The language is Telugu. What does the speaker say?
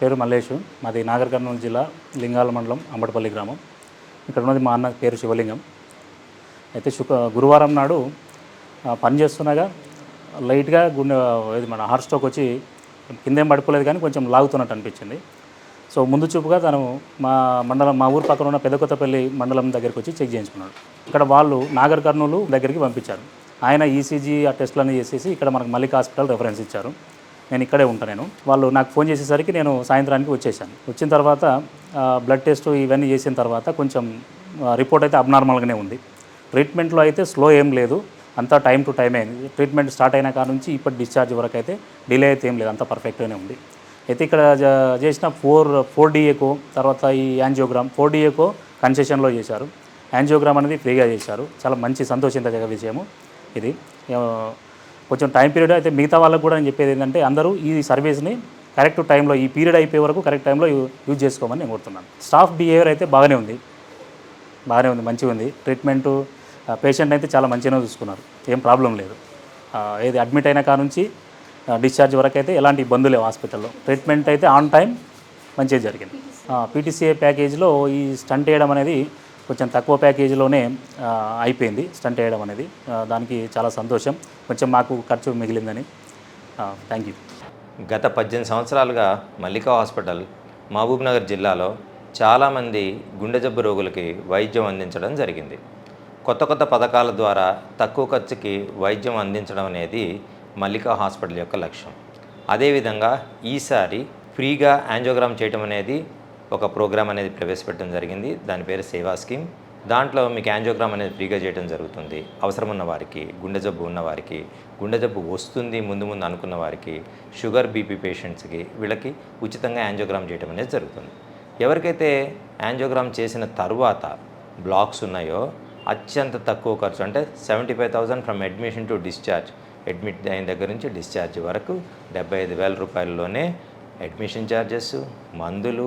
పేరు మల్లేషు. మాది నాగర్ కర్నూలు జిల్లా లింగాల మండలం అంబటపల్లి గ్రామం. ఇక్కడ ఉన్నది మా అన్న పేరు శివలింగం. అయితే శుక్ర గురువారం నాడు పని చేస్తున్నాగా లైట్గా గుండె ఇది మన హార్ట్ స్ట్రోక్ వచ్చి కిందేం పడిపోలేదు కానీ కొంచెం లాగుతున్నట్టు అనిపించింది. సో ముందు చూపుగా తను మా మండలం మా ఊరు పక్కన ఉన్న పెద్దకొత్తపల్లి మండలం దగ్గరికి వచ్చి చెక్ చేయించుకున్నాడు. ఇక్కడ వాళ్ళు నాగర్ కర్నూలు దగ్గరికి పంపించారు. ఆయన ఈసీజీ ఆ టెస్టులన్నీ చేసేసి ఇక్కడ మనకు మల్లిక హాస్పిటల్ రెఫరెన్స్ ఇచ్చారు. నేను ఇక్కడే ఉంటాను నేను. వాళ్ళు నాకు ఫోన్ చేసేసరికి నేను సాయంత్రానికి వచ్చేసాను. వచ్చిన తర్వాత బ్లడ్ టెస్ట్ ఇవన్నీ చేసిన తర్వాత కొంచెం రిపోర్ట్ అయితే అబ్నార్మల్గానే ఉంది. ట్రీట్మెంట్లో అయితే స్లో ఏం లేదు. అంతా టైం టు టైం అయింది. ట్రీట్మెంట్ స్టార్ట్ అయిన కాడ నుంచి ఇప్పటి డిశ్చార్జ్ వరకు అయితే డిలే అయితే ఏం లేదు. అంత పర్ఫెక్ట్గానే ఉంది. అయితే ఇక్కడ చేసిన ఫోర్ ఫోర్ డిఏకో తర్వాత ఈ యాంజియోగ్రామ్ ఫోర్ డిఏకో కన్సెషన్లో చేశారు. యాంజియోగ్రామ్ అనేది ఫ్రీగా చేశారు. చాలా మంచి సంతోషించదగ్గ విషయము ఇది. కొంచెం టైం పీరియడ్ అయితే మిగతా వాళ్ళకు కూడా నేను చెప్పేది ఏంటంటే అందరూ ఈ సర్వీస్ని కరెక్ట్ టైంలో ఈ పీరియడ్ అయిపోయే వరకు కరెక్ట్ టైంలో యూజ్ చేసుకోమని నేను కోరుతున్నాను. స్టాఫ్ బిహేవియర్ అయితే బాగానే ఉంది. బాగానే ఉంది మంచిగా ఉంది. ట్రీట్మెంటు పేషెంట్ అయితే చాలా మంచిగానే చూసుకున్నారు. ఏం ప్రాబ్లం లేదు. ఏది అడ్మిట్ అయిన కాడ నుంచి డిశ్చార్జ్ వరకు అయితే ఎలాంటి ఇబ్బందులు లేవు హాస్పిటల్లో. ట్రీట్మెంట్ అయితే ఆన్ టైం మంచిగా జరిగింది. పీటీసీఏ ప్యాకేజీలో ఈ స్టంట్ వేయడం అనేది కొంచెం తక్కువ ప్యాకేజీలోనే అయిపోయింది స్టంట్ వేయడం అనేది. దానికి చాలా సంతోషం. కొంచెం మాకు ఖర్చు మిగిలిందని. Thank you. గత పద్దెనిమిది సంవత్సరాలుగా మల్లికా హాస్పిటల్ మహబూబ్నగర్ జిల్లాలో చాలామంది గుండె జబ్బు రోగులకి వైద్యం అందించడం జరిగింది. కొత్త కొత్త పథకాల ద్వారా తక్కువ ఖర్చుకి వైద్యం అందించడం అనేది మల్లికా హాస్పిటల్ యొక్క లక్ష్యం. అదేవిధంగా ఈసారి ఫ్రీగా యాంజోగ్రామ్ చేయడం అనేది ఒక ప్రోగ్రామ్ అనేది ప్రవేశపెట్టడం జరిగింది. దాని పేరు సేవా స్కీమ్. దాంట్లో మీకు యాంజియోగ్రామ్ అనేది ఫ్రీగా చేయడం జరుగుతుంది. అవసరం ఉన్న వారికి గుండె జబ్బు ఉన్న వారికి గుండె జబ్బు వస్తుంది ముందు ముందు అనుకున్న వారికి షుగర్ బీపీ పేషెంట్స్కి వీళ్ళకి ఉచితంగా యాంజియోగ్రామ్ చేయడం అనేది జరుగుతుంది. ఎవరికైతే యాంజియోగ్రామ్ చేసిన తర్వాత బ్లాక్స్ ఉన్నాయో అత్యంత తక్కువ ఖర్చు అంటే seventy five thousand from admission to discharge. Admit అయిన దగ్గర నుంచి డిశ్చార్జ్ వరకు డెబ్బై ఐదు వేల రూపాయల్లోనే అడ్మిషన్ ఛార్జెస్ మందులు